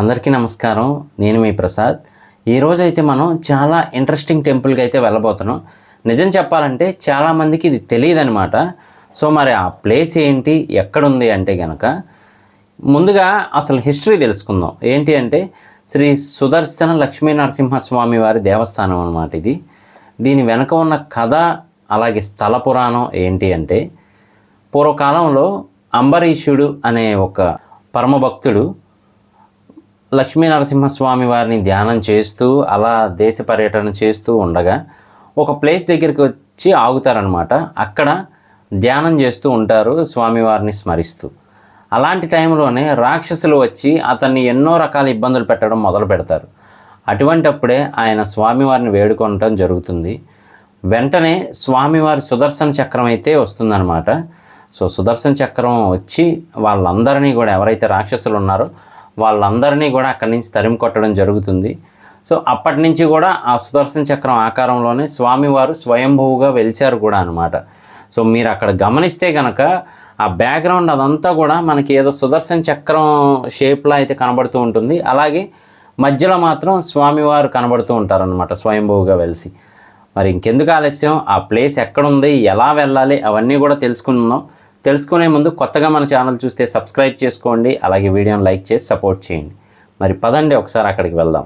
అందరికీ నమస్కారం. నేను మీ ప్రసాద్. ఈరోజు అయితే మనం చాలా ఇంట్రెస్టింగ్ టెంపుల్కి అయితే వెళ్ళబోతున్నాం. నిజం చెప్పాలంటే చాలామందికి ఇది తెలియదు అనమాట సో మరి ఆ ప్లేస్ ఏంటి? ఎక్కడుంది అంటే కనుక ముందుగా అసలు హిస్టరీ తెలుసుకుందాం. ఏంటి అంటే శ్రీ సుదర్శన లక్ష్మీ నరసింహస్వామి వారి దేవస్థానం అన్నమాట ఇది. దీని వెనుక ఉన్న కథ అలాగే స్థల పురాణం ఏంటి అంటే పూర్వకాలంలో అంబరీషుడు అనే ఒక పరమభక్తుడు లక్ష్మీ నరసింహస్వామి వారిని ధ్యానం చేస్తూ అలా దేశ పర్యటన చేస్తూ ఉండగా ఒక ప్లేస్ దగ్గరికి వచ్చి ఆగుతారనమాట అక్కడ ధ్యానం చేస్తూ ఉంటారు స్వామివారిని స్మరిస్తూ. అలాంటి టైంలోనే రాక్షసులు వచ్చి అతన్ని ఎన్నో రకాల ఇబ్బందులు పెట్టడం మొదలు పెడతారు. అటువంటప్పుడే ఆయన స్వామివారిని వేడుకొనటం జరుగుతుంది. వెంటనే స్వామివారి సుదర్శన చక్రం అయితే వస్తుందన్నమాట. సో సుదర్శన చక్రం వచ్చి వాళ్ళందరినీ కూడా ఎవరైతే రాక్షసులు ఉన్నారో వాళ్ళందరినీ కూడా అక్కడి నుంచి తరిమి కొట్టడం జరుగుతుంది. సో అప్పటి నుంచి కూడా ఆ సుదర్శన చక్రం ఆకారంలోనే స్వామివారు స్వయంభువుగా వెలిచారు కూడా అనమాట సో మీరు అక్కడ గమనిస్తే కనుక ఆ బ్యాక్గ్రౌండ్ అదంతా కూడా మనకి ఏదో సుదర్శన చక్రం షేప్లో అయితే కనబడుతూ ఉంటుంది. అలాగే మధ్యలో మాత్రం స్వామివారు కనబడుతూ ఉంటారనమాట స్వయంభూగా వెలిసి. మరి ఇంకెందుకు ఆలస్యం? ఆ ప్లేస్ ఎక్కడుంది? ఎలా వెళ్ళాలి? అవన్నీ కూడా తెలుసుకుందాం. తెలుసుకునే ముందు కొత్తగా మన ఛానల్ చూస్తే సబ్స్క్రైబ్ చేసుకోండి అలాగే వీడియోని లైక్ చేసి సపోర్ట్ చేయండి. మరి పదండి ఒకసారి అక్కడికి వెళ్దాం.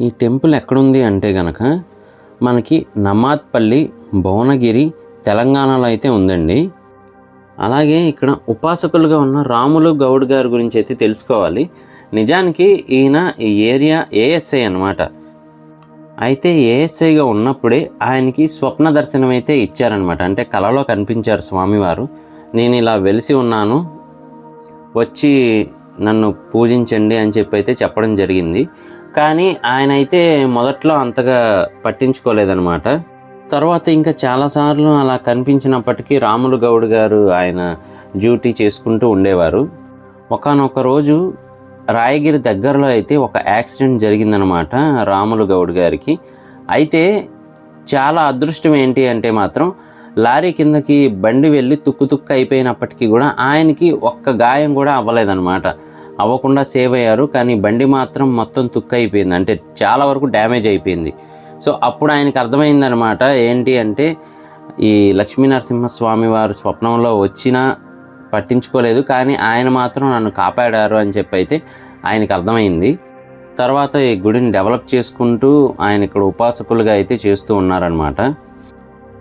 ఈ టెంపుల్ ఎక్కడుంది అంటే గనక మనకి నమాత్పల్లి భువనగిరి తెలంగాణలో అయితే ఉందండి. అలాగే ఇక్కడ ఉపాసకులుగా ఉన్న రాములు గౌడ్ గారి గురించి అయితే తెలుసుకోవాలి. నిజానికి ఈయన ఈ ఏరియా ఏఎస్ఐ అన్నమాట. అయితే ఏఎస్ఐగా ఉన్నప్పుడే ఆయనకి స్వప్న దర్శనం అయితే ఇచ్చారనమాట అంటే కలలో కనిపించారు స్వామివారు. నేను ఇలా వెలిసి ఉన్నాను. వచ్చి నన్ను పూజించండి అని చెప్పి అయితే చెప్పడం జరిగింది. కానీ ఆయన అయితే మొదట్లో అంతగా పట్టించుకోలేదనమాట తర్వాత ఇంకా చాలాసార్లు అలా కనిపించినప్పటికీ రాములు గౌడ్ గారు ఆయన డ్యూటీ చేసుకుంటూ ఉండేవారు. ఒకనొక రోజు రాయగిరి దగ్గరలో అయితే ఒక యాక్సిడెంట్ జరిగిందనమాట రాములు గౌడ్ గారికి. అయితే చాలా అదృష్టం ఏంటి అంటే మాత్రం లారీ కిందకి బండి వెళ్ళి తుక్కు తుక్కు అయిపోయినప్పటికీ కూడా ఆయనకి ఒక్క గాయం కూడా అవ్వలేదన్నమాట. అవ్వకుండా సేవ్ అయ్యారు కానీ బండి మాత్రం మొత్తం తుక్కు అయిపోయింది. అంటే చాలా వరకు డ్యామేజ్ అయిపోయింది. సో అప్పుడు ఆయనకి అర్థమైందనమాట ఏంటి అంటే ఈ లక్ష్మీనరసింహస్వామి వారు స్వప్నంలో వచ్చినా పట్టించుకోలేదు కానీ ఆయన మాత్రం నన్ను కాపాడారు అని చెప్పి అయితే ఆయనకి అర్థమైంది. తర్వాత ఈ గుడిని డెవలప్ చేసుకుంటూ ఆయన ఇక్కడ ఉపాసకులుగా అయితే చేస్తూ ఉన్నారనమాట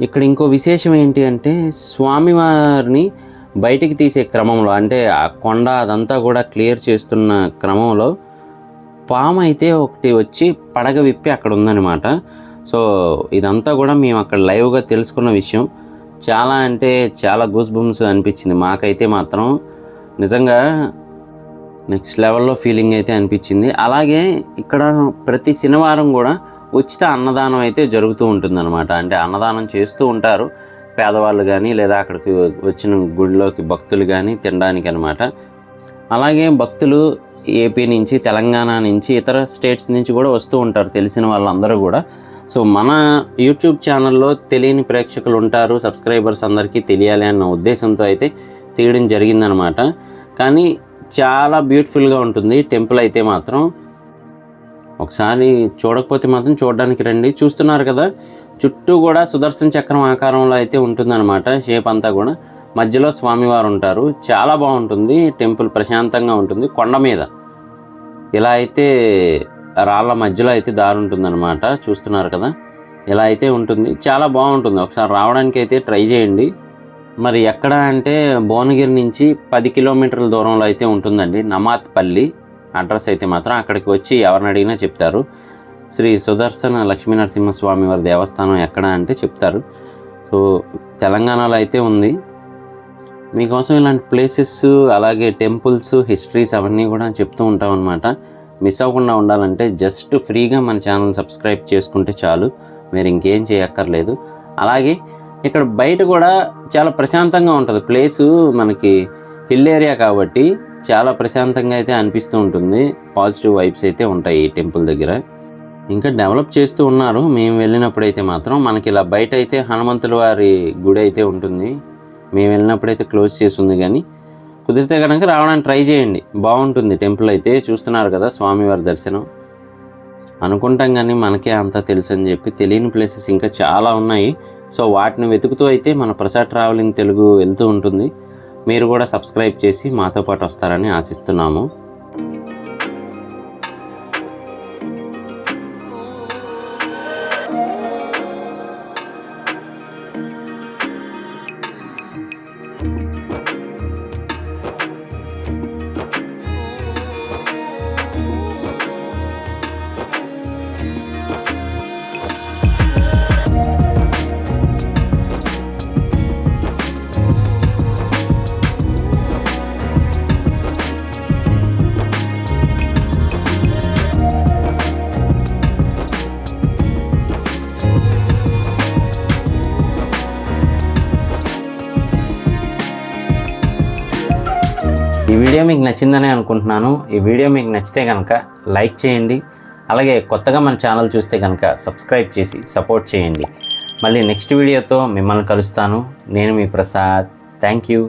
ఇక్కడ ఇంకో విశేషం ఏంటి అంటే స్వామివారిని బయటికి తీసే క్రమంలో అంటే ఆ కొండ అదంతా కూడా క్లియర్ చేస్తున్న క్రమంలో పాము అయితే ఒకటి వచ్చి పడగ విప్పి అక్కడ ఉందన్నమాట. సో ఇదంతా కూడా మేము అక్కడ లైవ్గా తెలుసుకున్న విషయం. చాలా అంటే చాలా గూస్ బుమ్స్ అనిపించింది. మాకైతే మాత్రం నిజంగా నెక్స్ట్ లెవెల్లో ఫీలింగ్ అయితే అనిపించింది. అలాగే ఇక్కడ ప్రతి శనివారం కూడా ఉచిత అన్నదానం అయితే జరుగుతూ ఉంటుందన్నమాట. అంటే అన్నదానం చేస్తూ ఉంటారు. పేదవాళ్ళు కానీ లేదా అక్కడికి వచ్చిన గుడిలోకి భక్తులు కానీ తినడానికి అనమాట అలాగే భక్తులు ఏపీ నుంచి తెలంగాణ నుంచి ఇతర స్టేట్స్ నుంచి కూడా వస్తూ ఉంటారు తెలిసిన వాళ్ళందరూ కూడా. సో మన యూట్యూబ్ ఛానల్లో తెలియని ప్రేక్షకులు ఉంటారు సబ్స్క్రైబర్స్ అందరికీ తెలియాలి అన్న ఉద్దేశంతో అయితే తీయడం జరిగిందనమాట కానీ చాలా బ్యూటిఫుల్గా ఉంటుంది టెంపుల్ అయితే మాత్రం. ఒకసారి చూడకపోతే మాత్రం చూడడానికి రండి. చూస్తున్నారు కదా చుట్టూ కూడా సుదర్శన చక్రం ఆకారంలో అయితే ఉంటుందన్నమాట షేప్ అంతా కూడా. మధ్యలో స్వామివారు ఉంటారు. చాలా బాగుంటుంది. టెంపుల్ ప్రశాంతంగా ఉంటుంది. కొండ మీద ఇలా అయితే రాళ్ళ మధ్యలో అయితే దారి ఉంటుందన్నమాట. చూస్తున్నారు కదా? ఇలా అయితే ఉంటుంది. చాలా బాగుంటుంది. ఒకసారి రావడానికి అయితే ట్రై చేయండి. మరి ఎక్కడ అంటే భువనగిరి నుంచి పది కిలోమీటర్ల దూరంలో అయితే ఉంటుందండి. నమాత్పల్లి అడ్రస్ అయితే మాత్రం అక్కడికి వచ్చి ఎవరిని అడిగినా చెప్తారు. శ్రీ సుదర్శన లక్ష్మీ నరసింహస్వామి వారి దేవస్థానం ఎక్కడ అంటే చెప్తారు. సో తెలంగాణలో అయితే ఉంది. మీకోసం ఇలాంటి ప్లేసెస్ అలాగే టెంపుల్స్ హిస్టరీస్ అవన్నీ కూడా చెప్తూ ఉంటాం అనమాట మిస్ అవ్వకుండా ఉండాలంటే జస్ట్ ఫ్రీగా మన ఛానల్ సబ్స్క్రైబ్ చేసుకుంటే చాలు. మీరు ఇంకేం చేయక్కర్లేదు. అలాగే ఇక్కడ బయట కూడా చాలా ప్రశాంతంగా ఉంటుంది. ప్లేసు మనకి హిల్ ఏరియా కాబట్టి చాలా ప్రశాంతంగా అయితే అనిపిస్తూ ఉంటుంది. పాజిటివ్ వైబ్స్ అయితే ఉంటాయి ఈ టెంపుల్ దగ్గర. ఇంకా డెవలప్ చేస్తూ ఉన్నారు. మేము వెళ్ళినప్పుడు అయితే మాత్రం మనకి ఇలా బయట అయితే హనుమంతుల వారి గుడి అయితే ఉంటుంది. మేము వెళ్ళినప్పుడైతే క్లోజ్ చేసి ఉంది కానీ కుదిరితే కనుక రావడానికి ట్రై చేయండి. బాగుంటుంది టెంపుల్ అయితే. చూస్తున్నారు కదా స్వామివారి దర్శనం. అనుకుంటాం కానీ మనకే అంతా తెలుసు అని చెప్పి తెలియని ప్లేసెస్ ఇంకా చాలా ఉన్నాయి. సో వాటిని వెతుకుతూ అయితే మన ప్రసాద్ ట్రావెలింగ్ తెలుగు వెళ్తూ ఉంటుంది. మీరు కూడా సబ్స్క్రైబ్ చేసి మాతో పాటు వస్తారని ఆశిస్తున్నాము. వీడియో మీకు నచ్చిందని అనుకుంటున్నాను. ఈ వీడియో మీకు నచ్చితే కనుక లైక్ చేయండి. అలాగే కొత్తగా మన ఛానల్ చూస్తే కనుక సబ్స్క్రైబ్ చేసి సపోర్ట్ చేయండి. మళ్ళీ నెక్స్ట్ వీడియోతో మిమ్మల్ని కలుస్తాను. నేను మీ ప్రసాద్. Thank you.